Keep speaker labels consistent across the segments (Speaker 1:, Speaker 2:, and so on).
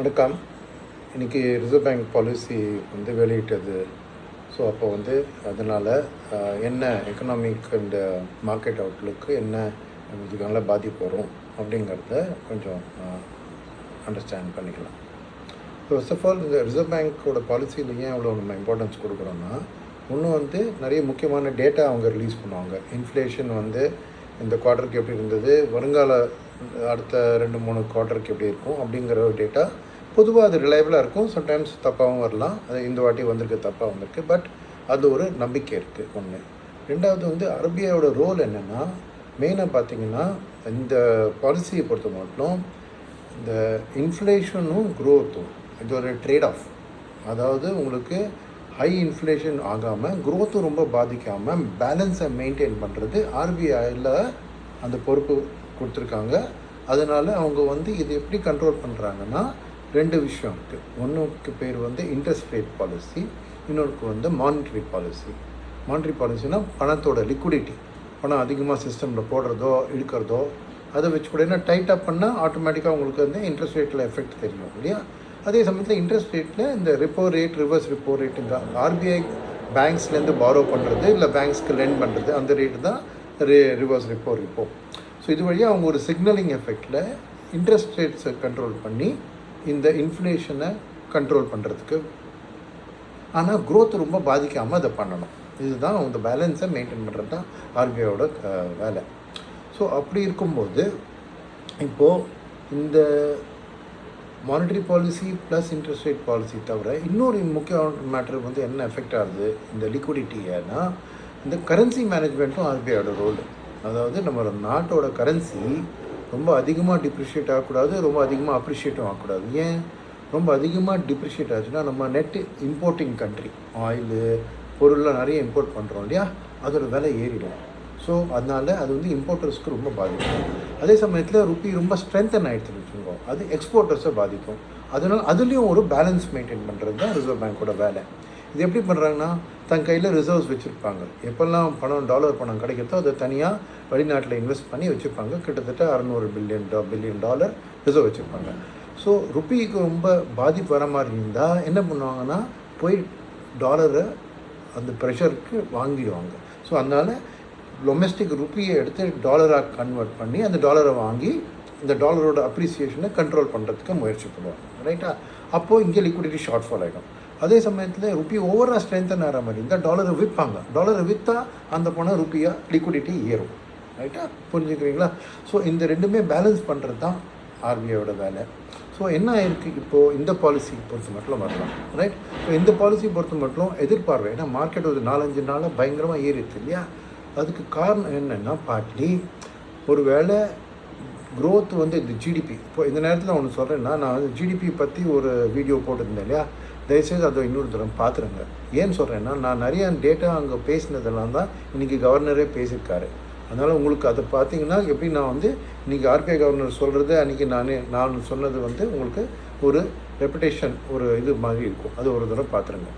Speaker 1: வணக்கம். இன்றைக்கி reserve bank policy வந்து வெளியிட்டது. ஸோ அப்போ வந்து அதனால் என்ன எக்கனாமிக் அண்ட் மார்க்கெட் அவுட்லுக்கு என்ன இதுக்கான பாதிப்பு வரும் அப்படிங்கிறத கொஞ்சம் அண்டர்ஸ்டாண்ட் பண்ணிக்கலாம். ஃபர்ஸ்ட் ஆஃப் ஆல் இந்த ரிசர்வ் பேங்க்கோட பாலிசியில் ஏன் அவ்வளோ நம்ம இம்பார்ட்டன்ஸ் கொடுக்குறோன்னா ஒன்று வந்து நிறைய முக்கியமான டேட்டா அவங்க ரிலீஸ் பண்ணுவாங்க. இன்ஃப்ளேஷன் வந்து இந்த குவார்ட்டருக்கு எப்படி இருந்தது? வருங்கால அடுத்த ரெண்டு மூணு குவார்ட்டருக்கு எப்படி இருக்கும்? அப்படிங்கிற ஒரு டேட்டா பொதுவாக அது ரிலையபிளாக இருக்கும். சம்டைம்ஸ் தப்பாகவும் வரலாம். அது இந்த வாட்டி வந்திருக்கு தப்பாக வந்திருக்கு. பட் அது ஒரு நம்பிக்கை இருக்குது ஒன்று ரெண்டாவது வந்து ஆர்பிஐயோட ரோல் என்னென்னா மெயினாக பார்த்தீங்கன்னா இந்த பாலிசியை பொறுத்த மட்டும் இந்த இன்ஃப்ளேஷனும் க்ரோத்தும் இது ஒரு ட்ரேட் ஆஃப் அதாவது உங்களுக்கு ஹை இன்ஃப்ளேஷன் ஆகாமல் க்ரோத்தும் ரொம்ப பாதிக்காமல் பேலன்ஸை மெயின்டைன் பண்ணுறது ஆர்பிஐயில் அந்த பொறுப்பு கொடுத்துருக்காங்க. அதனால் அவங்க வந்து இது எப்படி கண்ட்ரோல் பண்ணுறாங்கன்னா ரெண்டு விஷயம் இருக்குது ஒன்றுக்கு பேர் வந்து இன்ட்ரெஸ்ட் ரேட் பாலிசி இன்னொருக்கு வந்து மானிட்ரி பாலிசி மானிட்ரி பாலிசினா பணத்தோட லிக்விடிட்டி பணம் அதிகமாக சிஸ்டமில் போடுறதோ இழுக்கிறதோ அதை வச்சு கூட என்ன டைட்டாக பண்ணால் ஆட்டோமேட்டிக்காக உங்களுக்கு வந்து இன்ட்ரெஸ்ட் ரேட்டில் எஃபெக்ட் தெரியும் இல்லையா? அதே சமயத்தில் இன்ட்ரெஸ்ட் ரேட்டில் இந்த ரிப்போ ரேட் ரிவர்ஸ் ரிப்போ ரேட்டுங்க ஆர்பிஐ பேங்க்ஸ்லேருந்து பாரோ பண்ணுறது இல்லை பேங்க்ஸ்க்கு லெண்ட் பண்ணுறது அந்த ரேட்டு தான் ரே ரிவர்ஸ் ரிப்போ ரிப்போ ஸோ இது வழியாக அவங்க ஒரு சிக்னலிங் எஃபெக்டில் இன்ட்ரெஸ்ட் ரேட்ஸை கண்ட்ரோல் பண்ணி இந்த இன்ஃப்ளேஷனை கண்ட்ரோல் பண்ணுறதுக்கு ஆனால் க்ரோத் ரொம்ப பாதிக்காமல் அதை பண்ணணும். இதுதான் அந்த பேலன்ஸை மெயின்டைன் பண்ணுறது தான் ஆர்பிஐயோட வேலை. ஸோ அப்படி இருக்கும்போது இப்போது இந்த monetary policy plus interest rate policy தவிர இன்னொரு முக்கியமான மேட்டர் வந்து என்ன எஃபெக்ட் ஆகுது? இந்த லிக்விடிட்டி ஏன்னா இந்த கரன்சி மேனேஜ்மெண்ட்டும் ஆர்பிஐயோட ரோல் அதாவது நம்ம நாட்டோட கரன்சி ரொம்ப அதிகமாக டிப்ரிஷியேட் ஆகக்கூடாது ரொம்ப அதிகமாக அப்ரிஷியேட்டும் ஆகக்கூடாது. ஏன்? ரொம்ப அதிகமாக டிப்ரிஷியேட் ஆச்சுன்னா நம்ம நெட் இம்போர்ட்டிங் கண்ட்ரி ஆயிலு பொருள்லாம் நிறைய இம்போர்ட் பண்ணுறோம் இல்லையா? அதோட விலை ஏறிடும். ஸோ அதனால அது வந்து இம்போர்ட்டர்ஸ்க்கு ரொம்ப பாதிக்கும். அதே சமயத்தில் ருப்பி ரொம்ப ஸ்ட்ரென்தன் ஆகிடுச்சுன்னு வச்சுக்கோங்க. அது எக்ஸ்போர்ட்டர்ஸை பாதிக்கும். அதனால் அதுலேயும் ஒரு பேலன்ஸ் மெயின்டைன் பண்ணுறது தான் ரிசர்வ் பேங்க்கோட வேலை. இது எப்படி பண்ணுறாங்கன்னா தன் கையில் ரிசர்வ்ஸ் வச்சுருப்பாங்க. எப்போல்லாம் பணம் டாலர் பணம் கிடைக்கிறதோ அதை தனியாக வெளிநாட்டில் இன்வெஸ்ட் பண்ணி வச்சுருப்பாங்க. கிட்டத்தட்ட அறநூறு பில்லியன் டா பில்லியன் டாலர் ரிசர்வ் வச்சுருப்பாங்க. ஸோ ருப்பிக்கு ரொம்ப பாதிப்பு வர மாதிரி இருந்தால் என்ன பண்ணுவாங்கன்னா போய் டாலரை அந்த ப்ரெஷருக்கு வாங்கிடுவாங்க. ஸோ அதனால் டொமெஸ்டிக் ருப்பியை எடுத்து டாலராக கன்வெர்ட் பண்ணி அந்த டாலரை வாங்கி இந்த டாலரோட அப்ரிசியேஷனை கண்ட்ரோல் பண்ணுறதுக்கு முயற்சி பண்ணுவாங்க ரைட்டா அப்போது இங்கே லிக்விடிட்டி ஷார்ட் ஃபால் ஆகிடும் அதே சமயத்தில் ருப்பி ஓவராக ஸ்ட்ரென்தன் ஆகிற மாதிரி இருந்தால் டாலரை விற்பாங்க. டாலரை விற்றா அந்த பணம் ருப்பியாக லிக்விடிட்டி ஏறும். ரைட்டா புரிஞ்சுக்கிறீங்களா? ஸோ இந்த ரெண்டுமே பேலன்ஸ் பண்ணுறது தான் ஆர்பிஐயோட வேலை. ஸோ என்ன ஆயிருக்கு இப்போது இந்த பாலிசி பொறுத்த மட்டும் வரலாம். ரைட் இப்போ இந்த பாலிசி பொறுத்த மட்டும் எதிர்பார்வை. ஏன்னா மார்க்கெட் ஒரு நாலஞ்சு நாளாக பயங்கரமாக ஏறிடுச்சு இல்லையா? அதுக்கு காரணம் என்னென்னா பார்ட்லி ஒரு வேளை க்ரோத் வந்து இந்த ஜிடிபி இப்போ இந்த நேரத்தில் ஒன்று சொல்கிறேன்னா நான் வந்து ஜிடிபி பற்றி ஒரு வீடியோ போட்டிருந்தேன் இல்லையா? தயவுசெய்து அதை இன்னொரு தரம் பார்த்துருங்க ஏன்னு சொல்கிறேன்னா நான் நிறைய டேட்டா அங்கே பேசினதெல்லாம் தான் இன்றைக்கி கவர்னரே பேசியிருக்காரு. அதனால் உங்களுக்கு அதை பார்த்தீங்கன்னா எப்படி நான் வந்து இன்றைக்கி ஆர்பிஐ கவர்னர் சொல்கிறது அன்றைக்கி நானே நான் சொன்னது வந்து உங்களுக்கு ஒரு ரெப்புடேஷன் ஒரு இது மாதிரி இருக்கும். அது ஒரு தடவை பார்த்துருங்க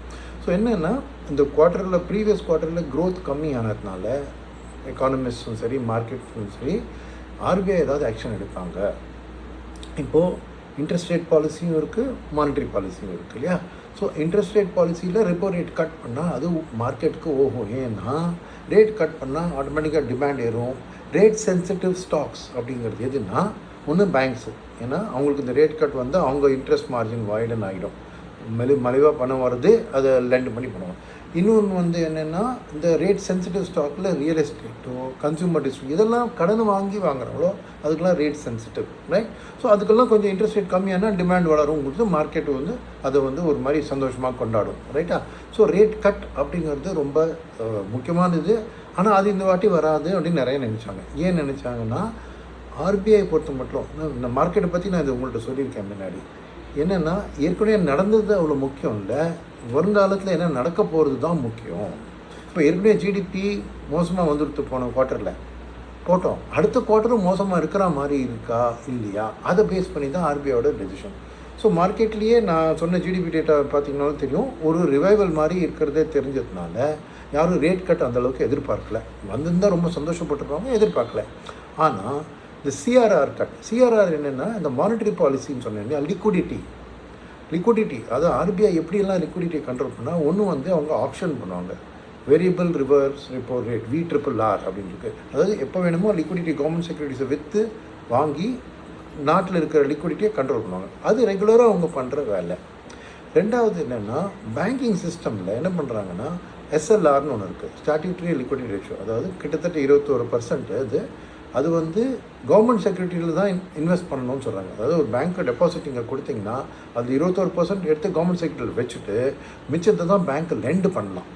Speaker 1: ஸோ என்னென்னா இந்த குவார்ட்டரில் ப்ரீவியஸ் குவார்ட்டரில் க்ரோத் கம்மி ஆனதுனால எக்கானமிஸ்டும் சரி மார்க்கெட்ஸும் சரி ஆர்பிஐ ஏதாவது ஆக்ஷன் எடுப்பாங்க. இப்போது இன்ட்ரெஸ்ட் ரேட் பாலிசியும் இருக்குது மானிட்ரி பாலிசியும் இருக்குது இல்லையா? ஸோ இன்ட்ரெஸ்ட் ரேட் பாலிசியில் ரெப்போ ரேட் கட் பண்ணால் அது மார்க்கெட்டுக்கு ஓகும் ஏன்னா ரேட் கட் பண்ணால் ஆட்டோமேட்டிக்காக டிமாண்ட் ஏறும். ரேட் சென்சிட்டிவ் ஸ்டாக்ஸ் அப்படிங்கிறது எதுனா ஒன்று பேங்க்ஸு ஏன்னா அவங்களுக்கு இந்த ரேட் கட் வந்து அவங்க இன்ட்ரெஸ்ட் மார்ஜின் வைடன் ஆகிடும் மெலி மலிவாக பணம் வருது அதை லெண்ட் பண்ணி பண்ணுவோம் இன்னொன்று வந்து என்னென்னா இந்த ரேட் சென்சிட்டிவ் ஸ்டாக்கில் ரியல் எஸ்டேட்டோ கன்சியூமர் டிஸ்ட்ரிக் இதெல்லாம் கடன் வாங்கி வாங்குறாங்களோ அதுக்கெல்லாம் ரேட் சென்சிட்டிவ் ரைட் ஸோ அதுக்கெல்லாம் கொஞ்சம் இன்ட்ரெஸ்ட் ரேட் கம்மியானால் டிமாண்ட் வளரும். கொடுத்து மார்க்கெட் வந்து அதை வந்து ஒரு மாதிரி சந்தோஷமாக கொண்டாடும் ரைட்டா ஸோ ரேட் கட் அப்படிங்கிறது ரொம்ப முக்கியமானது. ஆனால் அது இந்த வாட்டி வராது அப்படின்னு நிறைய நினச்சாங்க. ஏன் நினச்சாங்கன்னா ஆர்பிஐ பொறுத்த மட்டும் இந்த மார்க்கெட்டை பற்றி நான் இது உங்கள்கிட்ட சொல்லியிருக்கேன் முன்னாடி. என்னென்னா ஏற்கனவே நடந்தது அவ்வளோ முக்கியம் இல்லை. வருங்காலத்தில் என்ன நடக்க போகிறது தான் முக்கியம். இப்போ ஏற்கனவே ஜிடிபி மோசமாக வந்துடுத்து போன குவார்ட்டரில் போட்டோம். அடுத்த குவார்ட்டரும் மோசமாக இருக்கிற மாதிரி இருக்கா? இல்லையா? அதை பேஸ் பண்ணி தான் ஆர்பிஐயோட டெசிஷன் ஸோ மார்க்கெட்லேயே நான் சொன்ன ஜிடிபி டேட்டா பார்த்தீங்கன்னாலும் தெரியும். ஒரு ரிவைவல் மாதிரி இருக்கிறதே தெரிஞ்சதுனால யாரும் ரேட் கட் அந்த அளவுக்கு எதிர்பார்க்கல. வந்திருந்தால் ரொம்ப சந்தோஷப்பட்டுருப்பாங்க எதிர்பார்க்கல. ஆனால் இந்த சிஆர்ஆர் கட் சிஆர்ஆர் என்னென்னா இந்த மானிட்டரி பாலிசின்னு சொன்னேன் இல்லையா? லிக்விடிட்டி லிக்விடிட்டி அதாவது ஆர்பிஐ எப்படியெல்லாம் லிக்விடிட்டியை கண்ட்ரோல் பண்ணால் ஒன்று வந்து அவங்க ஆப்ஷன் பண்ணுவாங்க. Variable reverse repo rate V triple R அப்படின்னு இருக்கு. அதாவது எப்போ வேணுமோ லிக்விடிட்டி கவர்மெண்ட் செக்யூரிட்டிஸை விற்று வாங்கி நாட்டில் இருக்கிற லிக்விடிட்டியை கண்ட்ரோல் பண்ணுவாங்க. அது ரெகுலராக அவங்க பண்ணுற வேலை. ரெண்டாவது என்னென்னா பேங்கிங் சிஸ்டமில் என்ன பண்ணுறாங்கன்னா எஸ்எல்ஆர்னு ஒன்று இருக்குது ஸ்டாட்யூட்ரி லிக்விடிட்டி ரேஷியோ அதாவது கிட்டத்தட்ட இருபத்தோரு பர்சன்ட் அது அது வந்து கவர்மெண்ட் செக்யூரிட்டியில் தான் இன்வெஸ்ட் பண்ணணும்னு சொல்கிறாங்க அதாவது ஒரு பேங்க்கு டெபாசிட் இங்கே கொடுத்தீங்கன்னா அது இருபத்தோரு பர்சன்ட் எடுத்து கவர்மெண்ட் செக்யூரிட்டியில் வச்சுட்டு மிச்சத்தை தான் பேங்க்கு லெண்டு பண்ணலாம்.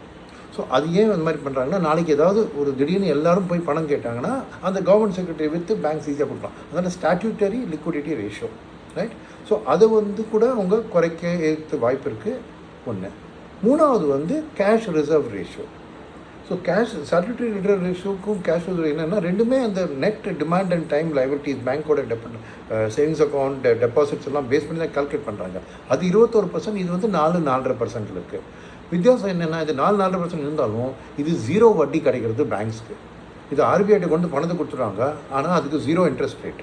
Speaker 1: ஸோ அது ஏன் அந்த மாதிரி பண்ணுறாங்கன்னா நாளைக்கு ஏதாவது ஒரு திடீர்னு எல்லாரும் போய் பணம் கேட்டாங்கன்னா அந்த கவர்மெண்ட் செக்ரட்டரி வித்து பேங்க்ஸ் ஈஸியாக கொடுக்கலாம். அதனால் statutory liquidity ratio right so அதை வந்து கூட அவங்க குறைக்க ஏற்று வாய்ப்பு இருக்குது ஒன்று மூணாவது வந்து cash reserve ratio so cash statutory ரிட்டர் ரேஷியோக்கும் கேஷ் என்னென்னா ரெண்டுமே அந்த net demand and time liabilities பேங்க்கோட டெப சேவிங்ஸ் அக்கௌண்ட் டெபாசிட்ஸ் எல்லாம் பேஸ் பண்ணி தான் கால்குலேட் பண்ணுறாங்க அது இருபத்தோரு பர்சன்ட் இது வந்து நாலு நாலரை பர்சன்ட் இருக்குது வித்தியாசம் என்னென்னா இது நாலு நாலரை பர்சன்ட் இருந்தாலும் இது ஜீரோ வட்டி கிடைக்கிறது பேங்க்ஸ்க்கு இது ஆர்பிஐட்டை கொண்டு பணத்தை கொடுத்துருவாங்க ஆனால் அதுக்கு ஜீரோ இன்ட்ரெஸ்ட் ரேட்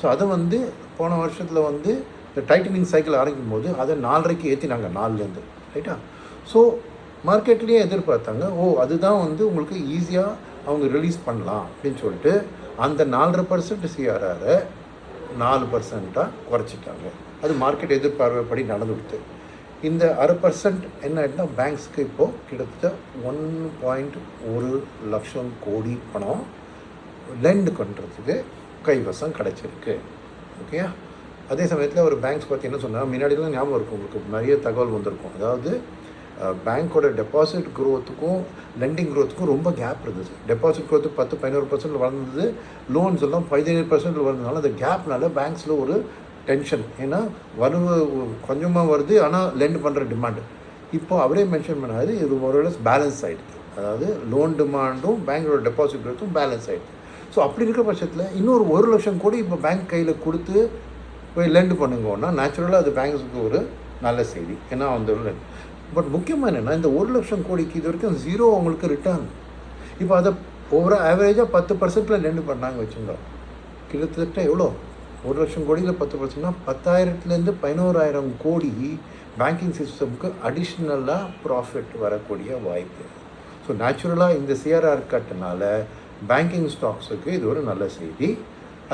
Speaker 1: ஸோ அதை வந்து போன வருஷத்தில் வந்து இந்த டைட்டனிங் சைக்கிள் ஆரம்பிக்கும் போது அதை நாலரைக்கு ஏற்றினாங்க நாலுலேருந்து ரைட்டா ஸோ மார்க்கெட்லேயே எதிர்பார்த்தாங்க ஓ அதுதான் வந்து உங்களுக்கு ஈஸியாக அவங்க ரிலீஸ் பண்ணலாம் அப்படின்னு சொல்லிட்டு அந்த நாலரை பர்சன்ட் சிஆர்ஆரை நாலு பர்சண்ட்டாக குறைச்சிட்டாங்க. அது மார்க்கெட் எதிர்பார்வைப்படி நடந்துடுது இந்த அரை பர்சன்ட் என்ன ஆகிட்டுனா பேங்க்ஸ்க்கு இப்போது கிட்டத்தட்ட ஒன் பாயிண்ட் ஒரு லட்சம் கோடி பணம் லெண்டு பண்ணுறதுக்கு கைவசம் கிடச்சிருக்கு. ஓகேயா அதே சமயத்தில் ஒரு பேங்க்ஸ் பற்றி என்ன சொன்னால் முன்னாடிலாம் ஞாபகம் இருக்கும் உங்களுக்கு. நிறைய தகவல் வந்திருக்கும். அதாவது பேங்க்கோட டெபாசிட் க்ரோத்துக்கும் லெண்டிங் க்ரோத்துக்கும் ரொம்ப கேப் இருந்தது. டெபாசிட் க்ரோத்து பத்து பதினோரு பர்சன்ட் வளர்ந்தது. லோன்ஸ் எல்லாம் பதினேழு பர்சன்ட் வளர்ந்ததுனால அந்த கேப்னால பேங்க்ஸில் ஒரு டென்ஷன் ஏன்னா வரவு கொஞ்சமாக வருது ஆனால் லெண்ட் பண்ணுற டிமாண்டு இப்போ அவரே மென்ஷன் பண்ணாது இது ஒரு பேலன்ஸ் ஆகிடுது அதாவது லோன் டிமாண்டும் பேங்க்கோட டெபாசிட் க்ரோத்தும் பேலன்ஸ் ஆகிடுது ஸோ அப்படி இருக்கிற பட்சத்தில் இன்னொரு ஒரு லட்சம் கோடி இப்போ பேங்க் கையில் கொடுத்து போய் லெண்ட் பண்ணுங்கன்னா நேச்சுரலாக அது பேங்க்ஸுக்கு ஒரு நல்ல செய்தி. ஏன்னா அந்த பட் முக்கியமாக என்னென்னா இந்த ஒரு லட்சம் கோடிக்கு இது வரைக்கும் ஜீரோ அவங்களுக்கு ரிட்டர்ன் இப்போ அதை ஒவ்வொரு ஆவரேஜாக பத்து பர்சன்ட்டில் லெண்டு பண்ணாங்க வச்சுங்க கிட்டத்தட்ட எவ்வளோ? ஒரு லட்சம் கோடியில் பத்து பர்சன்ட்னா பத்தாயிரத்துலேருந்து பதினோராயிரம் கோடி பேங்கிங் சிஸ்டமுக்கு அடிஷ்னலாக ப்ராஃபிட் வரக்கூடிய வாய்ப்பு. ஸோ நேச்சுரலாக இந்த சிஆர்ஆர் கட்டுனால பேங்கிங் ஸ்டாக்ஸுக்கு இது ஒரு நல்ல செய்தி.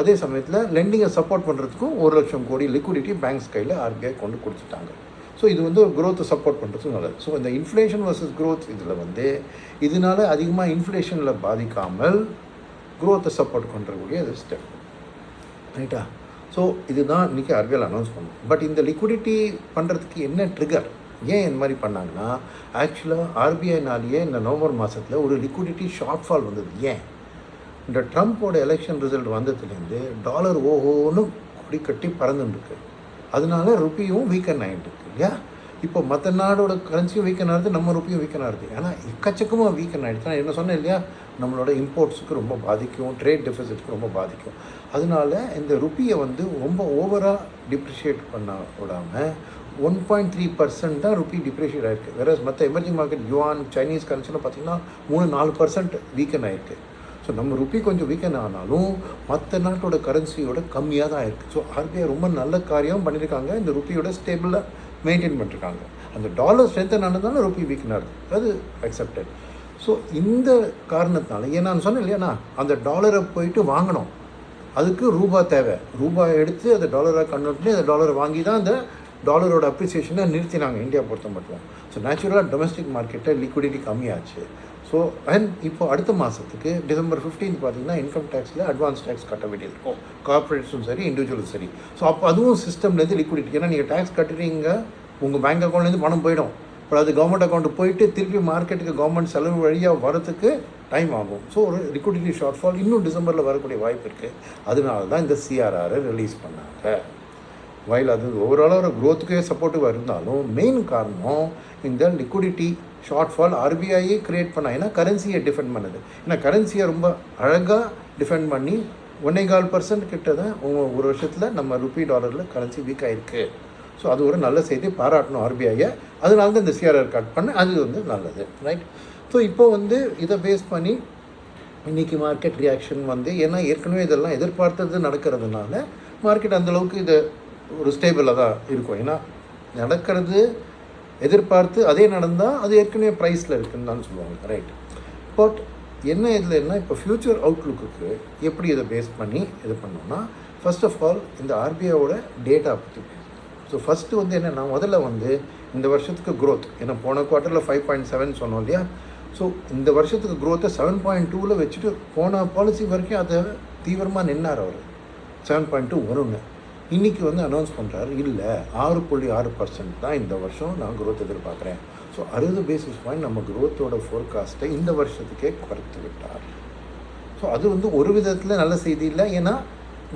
Speaker 1: அதே சமயத்தில் லெண்டிங்கை சப்போர்ட் பண்ணுறதுக்கும் ஒரு லட்சம் கோடி லிக்விடிட்டி பேங்க்ஸ் கையில் ஆர்பிஐ கொண்டு கொடுத்துட்டாங்க. ஸோ இது வந்து ஒரு க்ரோத்தை சப்போர்ட் பண்ணுறதுக்கு நல்லது. ஸோ இந்த இன்ஃப்ளேஷன் வர்சஸ் க்ரோத் இதில் வந்து இதனால அதிகமாக இன்ஃப்ளேஷனில் பாதிக்காமல் க்ரோத்தை சப்போர்ட் பண்ணுறக்கூடிய அது ஸ்டெப் ரைட்டா ஸோ இதுதான் இன்றைக்கி ஆர்பிஐ அனௌன்ஸ் பண்ணும். பட் இந்த லிக்விடிட்டி பண்ணுறதுக்கு என்ன ட்ரிகர் ஏன் இந்த மாதிரி பண்ணாங்கன்னா ஆக்சுவலாக ஆர்பிஐனாலேயே இந்த நவம்பர் மாதத்தில் ஒரு லிக்விடிட்டி ஷார்ட் ஃபால் வந்தது. ஏன்? இந்த ட்ரம்ப்போட எலெக்ஷன் ரிசல்ட் வந்ததுலேருந்து டாலர் ஓஹோன்னு கொடி கட்டி பறந்துட்டுருக்கு. அதனால ருப்பியும் வீக்கன் ஆகிட்டுருக்கு இல்லையா? இப்போ மற்ற நாடோட கரன்சியும் வீக்கன் ஆகுது நம்ம ரூபியும் வீக்கன் ஆகுது. ஆனால் எக்கச்சக்கமாக வீக்கன் ஆகிடுச்சு நான் என்ன சொன்னேன் இல்லையா? நம்மளோட இம்போர்ட்ஸுக்கு ரொம்ப பாதிக்கும் ட்ரேட் டெஃபிசிட்க்கு ரொம்ப பாதிக்கும். அதனால இந்த ருப்பியை வந்து ரொம்ப ஓவராக டிப்ரிஷியேட் பண்ண விடாமல் ஒன் பாயிண்ட் த்ரீ பர்சன்ட் தான் ருப்பி டிப்ரிஷியேட் ஆகிருக்கு வேற மற்ற எமர்ஜிங் மார்க்கெட் யுவான் சைனீஸ் கரன்சிலாம் பார்த்தீங்கன்னா மூணு நாலு பர்சன்ட் வீக்கன் ஆகிருக்கு ஸோ நம்ம ருப்பி கொஞ்சம் வீக்கன் ஆனாலும் மற்ற நாட்டோட கரன்சியோட கம்மியாக தான் இருக்குது ஸோ ஆர்பிஐ ரொம்ப நல்ல காரியம் பண்ணியிருக்காங்க இந்த ருப்பியோட ஸ்டேபிளாக மெயின்டைன் பண்ணிருக்காங்க. அந்த டாலர் ஸ்ட்ரென்த்தன் ஆனதுனால ருப்பி வீக்கனாக இருக்குது அது அக்செப்டட் ஸோ இந்த காரணத்தினால ஏன் நான் சொன்னேன் இல்லையாண்ணா அந்த டாலரை போயிட்டு வாங்கணும். அதுக்கு ரூபா தேவை. ரூபாய் எடுத்து அந்த டாலராக கன்வெர்ட் பண்ணி அந்த டாலரை வாங்கி தான் அந்த டாலரோட அப்ரிசியேஷனை நிறுத்தினாங்க. இந்தியா பொறுத்த மட்டும். ஸோ நேச்சுரலாக டொமஸ்டிக் மார்க்கெட்டில் லிக்விடிட்டி கம்மியாச்சு. ஸோ அண்ட் இப்போ அடுத்த மாதத்துக்கு டிசம்பர் ஃபிஃப்டீன் பார்த்தீங்கன்னா இன்கம் டேக்ஸில் அட்வான்ஸ் டேக்ஸ் கட்ட வேண்டியிருக்கும். கார்பரேட்ஸும் சரி இண்டிவிஜுவலும் சரி. ஸோ அப்போ அதுவும் சிஸ்டம்லேருந்து லிக்விடிட்டி ஏன்னா நீங்கள் டேக்ஸ் கட்டுறீங்க உங்கள் பேங்க் அக்கௌண்ட்லேருந்து பணம் போயிடும். அப்புறம் அது கவர்மெண்ட் அக்கௌண்ட் போயிட்டு திருப்பி மார்க்கெட்டுக்கு கவர்மெண்ட் செலவு வழியாக வரதுக்கு டைம் ஆகும். ஸோ ஒரு லிக்விடிட்டி ஷார்ட் ஃபால் இன்னும் டிசம்பரில் வரக்கூடிய வாய்ப்பு இருக்குது அதனால தான் இந்த சிஆர்ஆரை ரிலீஸ் பண்ணாங்க. வயல் அது ஓவராலாக ஒரு க்ரோத்துக்கே சப்போர்ட்டிவாக இருந்தாலும் மெயின் காரணம் இந்த லிக்விடிட்டி ஷார்ட் ஃபால் ஆர்பிஐயே க்ரியேட் பண்ண ஏன்னா கரன்சியை டிஃபெண்ட் பண்ணுது. ஏன்னா கரன்சியை ரொம்ப அழகாக டிஃபெண்ட் பண்ணி ஒன்னே கால் பர்சன்ட் கிட்ட தான் ஒரு வருஷத்தில் நம்ம ருபி டாலரில் கரன்சி வீக் ஆகிருக்கு ஸோ அது ஒரு நல்ல செய்தி பாராட்டணும் ஆர்பிஐயை அதனால தான் இந்த சிஆர்ஆர் கட் பண்ண அது வந்து நல்லது ரைட் ஸோ இப்போ வந்து இதை பேஸ் பண்ணி இன்றைக்கி மார்க்கெட் ரியாக்ஷன் வந்து ஏன்னா ஏற்கனவே இதெல்லாம் எதிர்பார்த்தது நடக்கிறதுனால மார்க்கெட் அந்தளவுக்கு இதை ஒரு ஸ்டேபிளாக தான் இருக்கும். ஏன்னா நடக்கிறது எதிர்பார்த்து அதே நடந்தால் அது ஏற்கனவே ப்ரைஸில் இருக்குன்னு தான் சொல்லுவாங்க. ரைட் பட் என்ன இதில் என்ன இப்போ ஃப்யூச்சர் அவுட்லுக்கு எப்படி இதை பேஸ் பண்ணி இது பண்ணோம்னா ஃபர்ஸ்ட் ஆஃப் ஆல் இந்த ஆர்பிஐயோட டேட்டா பற்றி ஸோ ஃபஸ்ட்டு வந்து என்னென்னா முதல்ல வந்து இந்த வருஷத்துக்கு க்ரோத் ஏன்னா போன குவார்ட்டரில் ஃபைவ் பாயிண்ட் செவன் சொன்னோம் இல்லையா? ஸோ இந்த வருஷத்துக்கு க்ரோத்தை செவன் பாயிண்ட் டூவில் வச்சுட்டு போன பாலிசி வரைக்கும் அதை தீவிரமாக நின்னார் அவர். செவன் பாயிண்ட் டூ வருங்க இன்றைக்கி வந்து அனௌன்ஸ் பண்ணுறாரு இல்லை ஆறு புள்ளி ஆறு பர்சன்ட் தான் இந்த வருஷம் நான் க்ரோத் எதிர்பார்க்குறேன். ஸோ அறுபது பேசிஸ் பாயிண்ட் நம்ம க்ரோத்தோட ஃபோர்காஸ்ட்டை இந்த வருஷத்துக்கே குறைத்து விட்டார். ஸோ அது வந்து ஒரு விதத்தில் நல்ல செய்தி இல்லை. ஏன்னா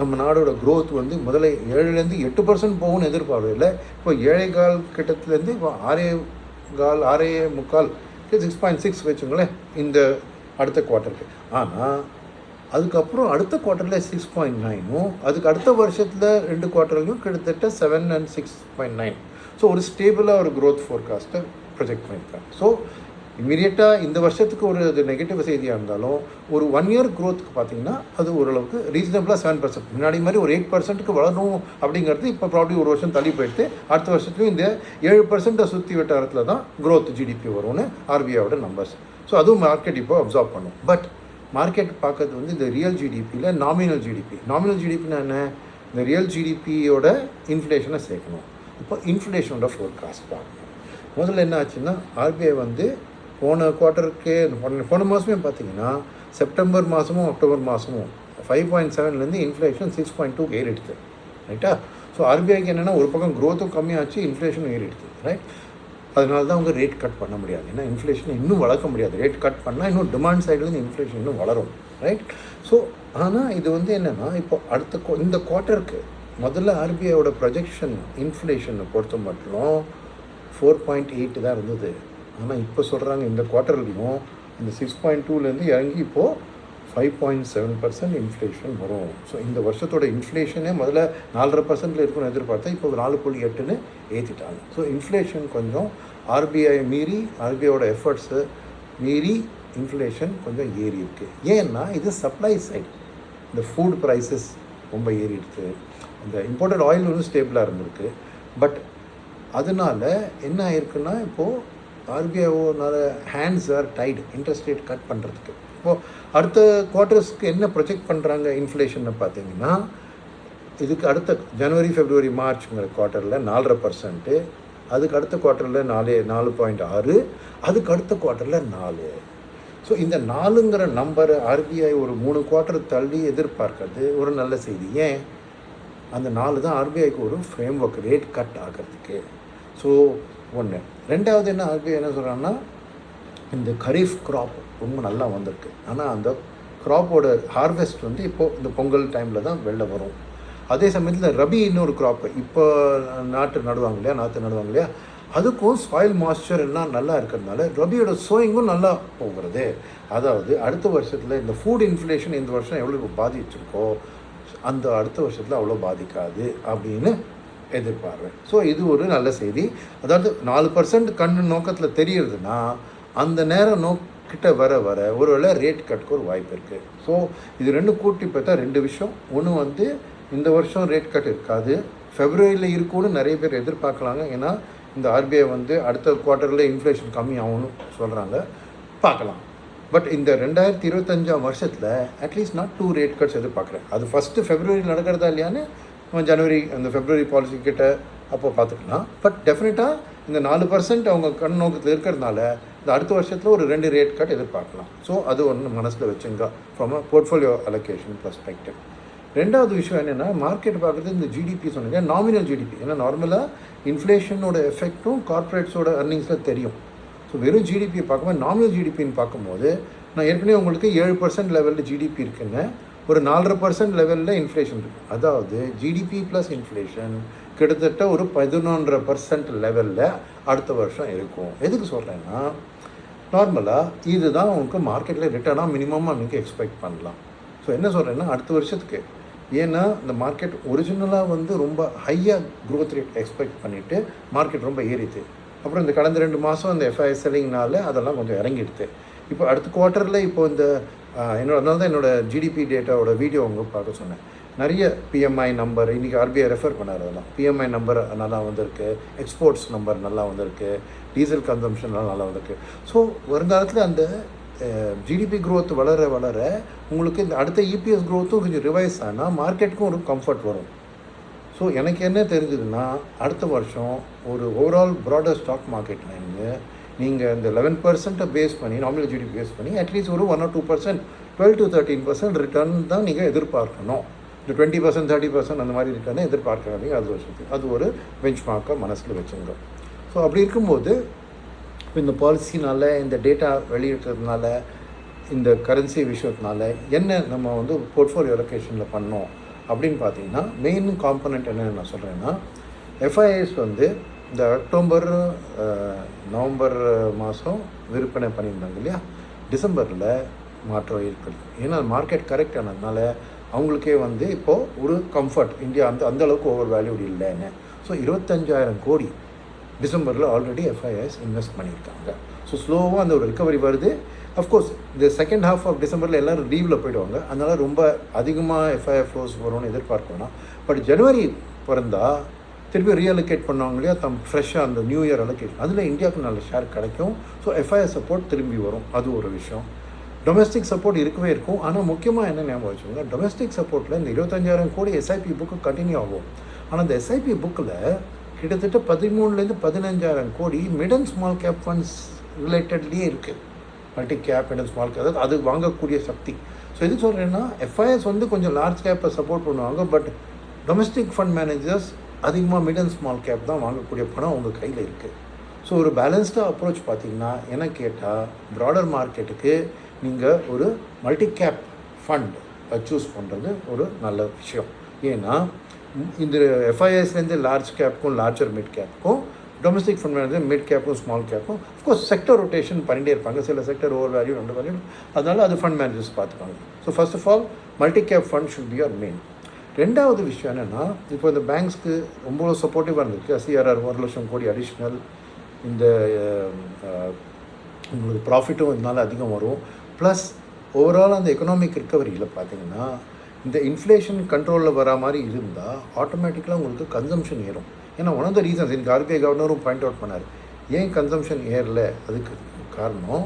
Speaker 1: நம்ம நாடோட க்ரோத் வந்து முதல்ல ஏழுலேருந்து எட்டு பர்சன்ட் போகும்னு எதிர்பார்க்கவே இல்லை. இப்போ ஏழை கால் கிட்டத்துலேருந்து இப்போ ஆறே கால் ஆறே முக்கால் சிக்ஸ் பாயிண்ட் சிக்ஸ் வச்சுங்களேன் இந்த அடுத்த குவார்ட்டருக்கு ஆனால் அதுக்கப்புறம் அடுத்த குவார்ட்டரில் சிக்ஸ் பாயிண்ட் நைனும் அதுக்கு அடுத்த வருஷத்தில் ரெண்டு குவார்ட்டர்லையும் கிட்டத்தட்ட seven and six point nine so ஒரு ஸ்டேபிளாக ஒரு க்ரோத் ஃபோர்காஸ்ட்டை ப்ரொஜெக்ட் பண்ணியிருக்காங்க. ஸோ இமீடியட்டாக இந்த வருஷத்துக்கு ஒரு அது நெகட்டிவ் செய்தியாக இருந்தாலும் ஒரு ஒன் இயர் க்ரோத்துக்கு பார்த்தீங்கன்னா அது ஓரளவுக்கு ரீசனபிளாக செவன் பர்சன்ட் முன்னாடி மாதிரி ஒரு எயிட் பர்சன்ட்டுக்கு வளரணும் அப்படிங்கிறது இப்போ ப்ராப்ளி ஒரு வருஷம் தள்ளி போயிட்டு அடுத்த வருஷத்துலையும் இந்த ஏழு பர்சன்ட்டை சுற்றி வட்டாரத்தில் தான் க்ரோத் ஜிடிபி வரும்னு ஆர்பிஐயோட நம்பர்ஸ் ஸோ அதுவும் மார்க்கெட் இப்போ அப்சார்ப் பண்ணும். பட் மார்க்கெட் பார்க்கறது வந்து இந்த ரியல் ஜிடிபியில் நாமினல் ஜிடிபி நாமினல் ஜிடிபினா என்ன? இந்த ரியல் ஜிடிபியோட இன்ஃப்ளேஷனை சேர்க்கணும். இப்போ இன்ஃப்ளேஷனோட ஃபோர்காஸ்ட் பார்க்கணும் முதல்ல என்ன ஆச்சுன்னா ஆர்பிஐ வந்து போன குவார்ட்டருக்கு போன போன மாதமே பார்த்தீங்கன்னா செப்டம்பர் மாதமும் அக்டோபர் மாதமும் ஃபைவ் பாயிண்ட் செவன்லேருந்து இன்ஃப்ளேஷன் சிக்ஸ் பாயிண்ட் டூ ஏறிடுது. ரைட்டா ஸோ ஆர்பிஐக்கு என்னென்னா ஒரு பக்கம் க்ரோத்தும் கம்மியாச்சு இன்ஃப்ளேஷனும் ஏறிடுது. ரைட் அதனால தான் அவங்க ரேட் கட் பண்ண முடியாது. ஏன்னா இன்ஃப்ளேஷன் இன்னும் வளர்க்க முடியாது. ரேட் கட் பண்ணால் இன்னும் டிமாண்ட் சைட்லேருந்து இன்ஃப்ளேஷன் இன்னும் வளரும். ரைட் ஸோ ஆனால் இது வந்து என்னென்னா இப்போ அடுத்த qua- இந்த குவார்ட்டருக்கு முதல்ல ஆர்பிஐயோட ப்ரொஜெக்ஷன் இன்ஃப்ளேஷனை பொறுத்த மட்டும் ஃபோர் பாயிண்ட் எயிட் தான் இருந்தது. ஆனால் இப்போ சொல்கிறாங்க இந்த குவார்ட்டர்லையும் இந்த சிக்ஸ் பாயிண்ட் டூலேருந்து இறங்கி இப்போது five point seven percent inflation வரும். ஸோ இந்த வருஷத்தோட இன்ஃப்ளேஷனே முதல்ல நாலரை பர்சன்ட்டில் இருக்கும்னு எதிர்பார்த்தா இப்போ நாலு புள்ளி எட்டுன்னு ஏற்றிட்டாங்க ஸோ இன்ஃப்ளேஷன் கொஞ்சம் ஆர்பிஐ மீறி ஆர்பிஐயோட எஃபர்ட்ஸு மீறி இன்ஃப்ளேஷன் கொஞ்சம் ஏறி இருக்கு ஏன்னா இது சப்ளை சைட் இந்த ஃபுட் ப்ரைஸஸ் ரொம்ப ஏறிடுது இந்த இம்போர்ட்டட் ஆயில் ஒன்றும் ஸ்டேபிளாக இருந்திருக்கு. பட் அதனால என்ன ஆயிருக்குன்னா இப்போது ஆர்பிஐனால hands are tied interest rate cut பண்ணுறதுக்கு இப்போது அடுத்த குவார்ட்டர்ஸ்க்கு என்ன ப்ரொஜெக்ட் பண்ணுறாங்க இன்ஃப்ளேஷன்னு பார்த்தீங்கன்னா இதுக்கு அடுத்த ஜனவரி ஃபெப்ரவரி மார்ச்ங்கிற குவார்ட்டரில் நாலரை பர்சன்ட்டு அதுக்கு அடுத்த குவார்ட்டரில் நாலு நாலு பாயிண்ட் ஆறு அதுக்கு அடுத்த குவார்ட்டரில் நாலு. ஸோ இந்த நாலுங்கிற நம்பரை ஆர்பிஐ ஒரு மூணு குவார்ட்டர் தள்ளி எதிர்பார்க்கறது ஒரு நல்ல செய்தி. ஏன்? அந்த நாலு தான் ஆர்பிஐக்கு ஒரு ஃப்ரேம் ஒர்க் ரேட் கட் ஆகிறதுக்கு. ஸோ ஒன்று ரெண்டாவது என்ன ஆர்பிஐ என்ன சொல்கிறாங்கன்னா இந்த கரீஃப் க்ராப் ரொம்ப நல்லா வந்திருக்கு. ஆனால் அந்த க்ராப்போட ஹார்வெஸ்ட் வந்து இப்போது இந்த பொங்கல் டைமில் தான் வெளில வரும். அதே சமயத்தில் ரபி இன்னொரு க்ராப்பு இப்போ நாட்டு நடுவாங்க இல்லையா நாற்று நடுவாங்க இல்லையா அதுக்கும் சாயில் மாய்ஸ்சர் எல்லாம் நல்லா இருக்கிறதுனால ரபியோட சோயிங்கும் நல்லா போகிறது. அதாவது அடுத்த வருஷத்தில் இந்த ஃபுட் இன்ஃப்ளேஷன் இந்த வருஷம் எவ்வளோ பாதிச்சிருக்கோ அந்த அடுத்த வருஷத்தில் அவ்வளோ பாதிக்காது அப்படின்னு எதிர்பார்வேன் ஸோ இது ஒரு நல்ல செய்தி. அதாவது நாலு பர்சன்ட் கண் நோக்கத்தில் தெரியுதுன்னா அந்த நேரம் நோக்கிட்ட வர வர ஒருவேளை ரேட் கட்டுக்கு ஒரு வாய்ப்பு இருக்குது ஸோ இது ரெண்டும் கூட்டி பார்த்தா ரெண்டு விஷயம். ஒன்று வந்து இந்த வருஷம் ரேட் கட் இருக்காது. ஃபெப்ரவரியில் இருக்கும்னு நிறைய பேர் எதிர்பார்க்கலாங்க. ஏன்னா இந்த ஆர்பிஐ வந்து அடுத்த குவார்ட்டரில் இன்ஃப்ளேஷன் கம்மி ஆகும்னு சொல்கிறாங்க பார்க்கலாம். பட் இந்த ரெண்டாயிரத்தி இருபத்தஞ்சாம் வருஷத்தில் அட்லீஸ்ட் நான் டூ ரேட் கட்ஸ் எதிர்பார்க்குறேன். அது ஃபஸ்ட்டு ஃபெப்ரவரி நடக்கிறதா இல்லையான்னு ஜனவரி அந்த ஃபெப்ரவரி பாலிசி கிட்ட அப்போ பார்த்துக்கலாம். பட் டெஃபினட்டாக இந்த நாலு பர்சன்ட் அவங்க கண் நோக்கத்தில் இருக்கிறதுனால இந்த அடுத்த வருஷத்தில் ஒரு ரெண்டு ரேட் கட் எதிர்பார்க்கலாம். ஸோ அது ஒன்று மனசில் வச்சுங்க from a portfolio allocation perspective ரெண்டாவது விஷயம் என்னென்னா மார்க்கெட் பார்க்குறது இந்த ஜிடிபி சொன்னீங்க நாமினல் ஜிடிபி ஏன்னா நார்மலாக இன்ஃப்ளேஷனோட எஃபெக்ட்டும் கார்பரேட்ஸோட அர்னிங்ஸில் தெரியும். ஸோ வெறும் ஜிடிபியை பார்க்கும்போது நாமினல் ஜிடிபின்னு பார்க்கும்போது நான் ஏற்கனவே உங்களுக்கு ஏழு பர்சன்ட் லெவலில் ஜிடிபி இருக்குங்க ஒரு நாலரை பர்சன்ட் லெவலில் இன்ஃப்ளேஷன் இருக்குது அதாவது ஜிடிபி ப்ளஸ் இன்ஃப்ளேஷன் கிட்டத்தட்ட ஒரு பதினொன்றரை பர்சன்ட் லெவலில் அடுத்த வருஷம் இருக்கும். எதுக்கு சொல்கிறேன்னா நார்மலாக இதுதான் உங்களுக்கு மார்க்கெட்டில் ரிட்டர்னாக மினிமமாக நீங்கள் எக்ஸ்பெக்ட் பண்ணலாம். ஸோ என்ன சொல்கிறேன்னா அடுத்த வருஷத்துக்கு. ஏன்னா இந்த மார்க்கெட் ஒரிஜினலாக வந்து ரொம்ப ஹையாக க்ரோத் ரேட் எக்ஸ்பெக்ட் பண்ணிவிட்டு மார்க்கெட் ரொம்ப ஏறிது அப்புறம் இந்த கடந்த ரெண்டு மாதம் இந்த எஃப்ஐ செல்லிங்னால அதெல்லாம் கொஞ்சம் இறங்கிடுது இப்போ அடுத்த குவார்ட்டரில் இப்போ இந்த என்னோட அதனால தான் என்னோடய ஜிடிபி டேட்டாவோட வீடியோ அவங்க பார்க்க சொன்னேன். நிறைய பிஎம்ஐ நம்பர் இன்றைக்கி ஆர்பிஐ ரெஃபர் பண்ணார் அதெல்லாம். பிஎம்ஐ நம்பர் நல்லா வந்திருக்கு. எக்ஸ்போர்ட்ஸ் நம்பர் நல்லா வந்திருக்கு. டீசல் கன்சம்ஷன்லாம் நல்லா வந்திருக்கு. ஸோ வருங்காலத்தில் அந்த ஜிடிபி க்ரோத் வளர வளர உங்களுக்கு இந்த அடுத்த இபிஎஸ் க்ரோத்தும் கொஞ்சம் ரிவைஸ் ஆனால் மார்க்கெட்டுக்கும் ஒரு கம்ஃபர்ட் வரும். ஸோ எனக்கு என்ன தெரிஞ்சதுன்னா அடுத்த வருஷம் ஒரு ஓவரால் ப்ராடர் ஸ்டாக் மார்க்கெட்லேருந்து நீங்கள் இந்த லெவன் பர்சன்ட்டை பேஸ் பண்ணி நாமினல் ஜிடிபி பேஸ் பண்ணி அட்லீஸ்ட் ஒரு one or two percent twelve to thirteen percent return தான் நீங்கள் எதிர்பார்க்கணும். இந்த டுவெண்ட்டி பர்சன்ட் தேர்ட்டி பர்சன்ட் அந்த மாதிரி ரிட்டர்னை எதிர்பார்க்காதீங்க அது வருஷத்துக்கு. அது ஒரு பெஞ்ச் மார்க்கை மனசில் வச்சுங்க ஸோ அப்படி இருக்கும்போது இப்போ இந்த பாலிசினால் இந்த டேட்டா வெளியிட்டதுனால இந்த கரன்சி விஷயத்தினால என்ன நம்ம வந்து போர்ட்ஃபோலியோ லொக்கேஷனில் பண்ணோம் அப்படின்னு பார்த்தீங்கன்னா மெயின் காம்பனண்ட் என்னென்னு நான் சொல்கிறேன்னா எஃப்ஐஎஸ் வந்து இந்த அக்டோபர் நவம்பர் மாதம் விற்பனை பண்ணியிருந்தாங்க இல்லையா? டிசம்பரில் மாற்றம் இருக்குது ஏன்னா மார்க்கெட் கரெக்ட் ஆனதுனால அவங்களுக்கே வந்து இப்போது ஒரு கம்ஃபர்ட் இந்தியா அந்த அந்த அளவுக்கு ஓவர் வேல்யூடு இல்லைன்னு. ஸோ இருபத்தஞ்சாயிரம் கோடி டிசம்பரில் ஆல்ரெடி எஃப்ஐஎஸ் இன்வெஸ்ட் பண்ணியிருக்காங்க. ஸோ ஸ்லோவாக அந்த ஒரு ரிக்கவரி வருது. அஃப்கோர்ஸ் இந்த செகண்ட் ஹாஃப் ஆஃப் டிசம்பரில் எல்லோரும் லீவில் போயிடுவாங்க. அதனால் ரொம்ப அதிகமாக எஃப்ஐஆர் ஃப்ளோஸ் வரும்னு எதிர்பார்க்கணும் பட் ஜனவரி பிறந்தா திருப்பி ரீஅலோகேட் பண்ணுவாங்க இல்லையா? தம் ஃப்ரெஷ்ஷாக அந்த நியூ இயர் அலோகேஷன் அதில் இந்தியாவுக்கு நல்ல ஷேர் கிடைக்கும். ஸோ எஃப்ஐஆர் சப்போர்ட் திரும்பி வரும். அது ஒரு விஷயம். டொமஸ்டிக் சப்போர்ட் இருக்கவே இருக்கும். ஆனால் முக்கியமாக என்ன ஞாபகம் வச்சுக்கோங்க? டொமஸ்டிக் சப்போர்ட்டில் இந்த இருபத்தஞ்சாயிரம் கோடி எஸ்ஐபி புக்கு கண்டினியூ ஆகும். ஆனால் அந்த எஸ்ஐபி புக்கில் கிட்டத்தட்ட பதிமூணுலேருந்து பதினஞ்சாயிரம் கோடி mid and small cap funds ரிலேட்டட்லேயே இருக்குது multi cap mid and small cap அதாவது அது வாங்கக்கூடிய சக்தி. ஸோ எது சொல்கிறேன்னா எஃப்ஐஎஸ் வந்து கொஞ்சம் லார்ஜ் கேப்பை சப்போர்ட் பண்ணுவாங்க பட் டொமஸ்டிக் ஃபண்ட் மேனேஜர்ஸ் அதிகமாக மிட் அண்ட் ஸ்மால் கேப் தான் வாங்கக்கூடிய பணம் உங்கள் கையில் இருக்குது ஸோ ஒரு பேலன்ஸ்டாக அப்ரோச் பார்த்தீங்கன்னா என்ன கேட்டால் ப்ராடர் மார்க்கெட்டுக்கு நீங்கள் ஒரு மல்டி கேப் ஃபண்ட் சூஸ் பண்ணுறது ஒரு நல்ல விஷயம். ஏன்னா இந்த எஃப்ஐஎஸ்லேருந்து லார்ஜ் கேப்க்கும் லார்ஜர் மிட் கேப்க்கும் டொமஸ்டிக் ஃபண்ட் மேனேஜர் மிட் கேப்பும் ஸ்மால் கேப்பும் அஃப்கோர்ஸ் செக்டர் ரொட்டேஷன் பண்ணிட்டே இருப்பாங்க. சில செக்டர் ஓவர் வேல்யூ ரெண்டு வேல்யூ அதனால அது ஃபண்ட் மேனேஜர்ஸ் பார்த்துப்பாங்க. So first of all multi cap fund should be your main ரெண்டாவது விஷயம் என்னென்னா இப்போ இந்த பேங்க்ஸ்க்கு ரொம்ப சப்போர்ட்டிவாக இருந்திருக்கு. சிஆர்ஆர் ஒரு லட்சம் கோடி அடிஷ்னல் இந்த உங்களுக்கு ப்ராஃபிட்டும் இதனால அதிகம் வரும். ப்ளஸ் ஓவரால் அந்த எக்கனாமிக் ரிக்கவரியில் பார்த்தீங்கன்னா இந்த இன்ஃப்ளேஷன் கண்ட்ரோலில் வர மாதிரி இருந்தால் ஆட்டோமேட்டிக்கலாக உங்களுக்கு கன்சம்ஷன் ஏறும். ஏன்னா ஒன் ஆஃப் த ரீசன்ஸ் எனக்கு ஆர்பிஐ கவர்னரும் பாயிண்ட் அவுட் பண்ணார். ஏன் கன்சம்ஷன் ஏறல? அதுக்கு காரணம்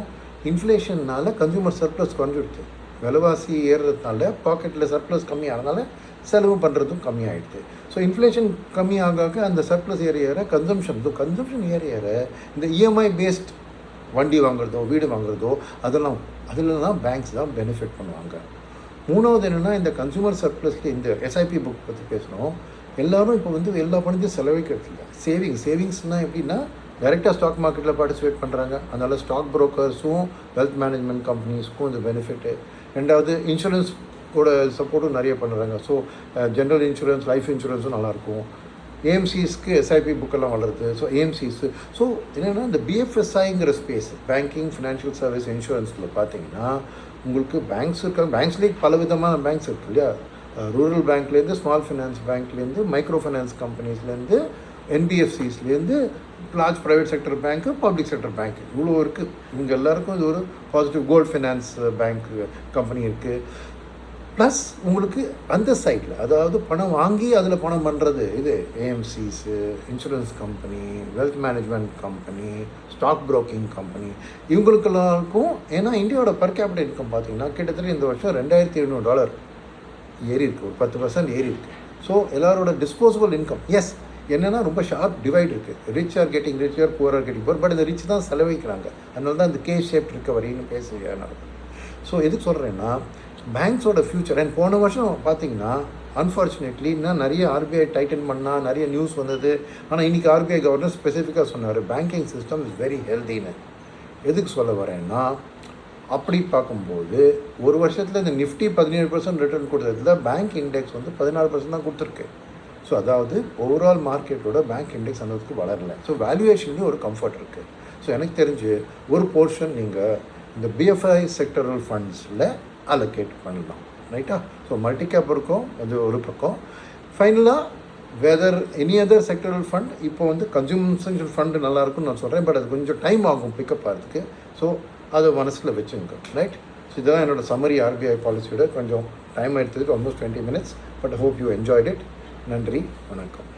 Speaker 1: இன்ஃப்ளேஷன்னால் கன்சூமர் சர்ப்ளஸ் குறைஞ்சிடுச்சு. விலைவாசி ஏறுறதுனால பாக்கெட்டில் சர்ப்ளஸ் கம்மியாகிறதுனால செலவு பண்ணுறதும் கம்மியாயிடுது ஸோ இன்ஃப்ளேஷன் கம்மியாக ஆக அந்த சர்ப்ளஸ் ஏற ஏற கன்சம்ஷன் கன்சம்ஷன் ஏற ஏற இந்த இஎம்ஐ பேஸ்ட் வண்டி வாங்குறதோ வீடு வாங்குறதோ அதெல்லாம் அதிலலாம் பேங்க்ஸ் தான் பெனிஃபிட் பண்ணுவாங்க. மூணாவது என்னென்னா இந்த கன்சூமர் சர்ப்ளஸில் இந்த எஸ்ஐபி புக் பற்றி பேசுகிறோம் எல்லோரும் இப்போ வந்து எல்லா பணத்தையும் செலவழிக்கிறது இல்லை. சேவிங் சேவிங்ஸ்னால் எப்படின்னா டைரெக்டாக ஸ்டாக் மார்க்கெட்டில் பார்ட்டிசிபேட் பண்ணுறாங்க அதனால் ஸ்டாக் புரோக்கர்ஸும் வெல்த் மேனேஜ்மெண்ட் கம்பெனிஸ்க்கும் இந்த பெனிஃபிட்டு ரெண்டாவது இன்சூரன்ஸ் கூட சப்போர்ட்டும் நிறைய பண்ணுறாங்க ஸோ ஜென்ரல் இன்சூரன்ஸ் லைஃப் இன்சூரன்ஸும் நல்லாயிருக்கும். ஏஎம்சிஸ்க்கு எஸ்ஐபி புக்கெல்லாம் வளருது. ஸோ ஏஎம்சிஸ் ஸோ என்னென்னா இந்த பிஎஃப்எஸ்ஐங்கிற ஸ்பேஸ் பேங்கிங் ஃபினான்ஷியல் சர்வீஸ் இன்சூரன்ஸில் பார்த்தீங்கன்னா உங்களுக்கு பேங்க்ஸ் இருக்காங்க. பேங்க்ஸ்லேயே பல விதமான பேங்க்ஸ் இருக்கு இல்லையா? ரூரல் பேங்க்லேருந்து ஸ்மால் ஃபினான்ஸ் பேங்க்லேருந்து மைக்ரோ ஃபைனான்ஸ் கம்பெனிஸ்லேருந்து என்பிஎஃப்சிஸ்லேருந்து லார்ஜ் ப்ரைவேட் செக்டர் பேங்க்கு பப்ளிக் செக்டர் பேங்க் இவ்வளோ இருக்குது இவங்க எல்லாருக்கும் இது ஒரு positive gold finance bank company இருக்குது ப்ளஸ் உங்களுக்கு அந்த சைடில் அதாவது பணம் வாங்கி அதில் பணம் பண்ணுறது இது AMCs insurance company wealth management company stock broking company இவங்களுக்கெல்லாருக்கும் ஏன்னா இந்தியாவோட பர் கேபிட்டல் இன்கம் பார்த்தீங்கன்னா கிட்டத்தட்ட இந்த வருஷம் ரெண்டாயிரத்தி எழுநூறு டாலர் ஏறியிருக்கு ஒரு பத்து பர்சன்ட் ஏறி இருக்கு. ஸோ எல்லாரோட டிஸ்போசபிள் இன்கம் எஸ் என்னென்னா ரொம்ப ஷார்ப் டிவைட் இருக்குது rich are getting rich are poor are getting poor but இந்த ரிச் தான் செலவழிக்கிறாங்க. அதனால தான் இந்த கே ஷேப் ரிக்கவரின்னு பேசுகிறேன் நடக்கும் ஸோ எதுக்கு சொல்கிறேன்னா பேங்க்ஸோட ஃப்யூச்சர் அண்ட் போன வருஷம் பார்த்தீங்கன்னா அன்ஃபார்ச்சுனேட்லி இன்னும் நிறைய ஆர்பிஐ டைட்டன் பண்ணால் நிறைய நியூஸ் வந்தது. ஆனால் இன்றைக்கி ஆர்பிஐ கவர்னர் ஸ்பெசிஃபிக்காக சொன்னார் பேங்கிங் சிஸ்டம் இஸ் வெரி ஹெல்தின்னு எதுக்கு சொல்ல வரேன்னா அப்படி பார்க்கும்போது ஒரு வருஷத்தில் இந்த நிஃப்டி பதினேழு பர்சன்ட் ரிட்டர்ன் கொடுத்ததுல பேங்க் இண்டெக்ஸ் வந்து பதினாறு பர்சன்ட் தான் கொடுத்துருக்கு. ஸோ அதாவது ஓவரால் மார்க்கெட்டோட பேங்க் இண்டெக்ஸ் அந்த வளரலை வளரல. ஸோ வேல்யூவேஷன்லேயும் ஒரு கம்ஃபர்ட் இருக்குது ஸோ எனக்கு தெரிஞ்சு ஒரு போர்ஷன் நீங்கள் இந்த பிஎஃப்ஐ செக்டரல் ஃபண்ட்ஸில் அலோகேட் பண்ணலாம் ரைட்டா ஸோ மல்டி கேப் இருக்கும் அது ஒரு பக்கம். ஃபைனலாக whether any other sectoral fund இப்போ வந்து கன்சூமன்சன் ஃபண்டு நல்லா இருக்கும்னு நான் சொல்கிறேன் பட் அது கொஞ்சம் டைம் ஆகும் பிக்கப் ஆகிறதுக்கு. ஸோ அதை மனசில் வச்சுங்க ரைட் ஸோ இதுதான் என்னோடய சம்மரி ஆர்பிஐ பாலிசியோட கொஞ்சம் டைம் எடுத்ததுக்கு almost twenty minutes but hope you enjoyed it நன்றி வணக்கம்.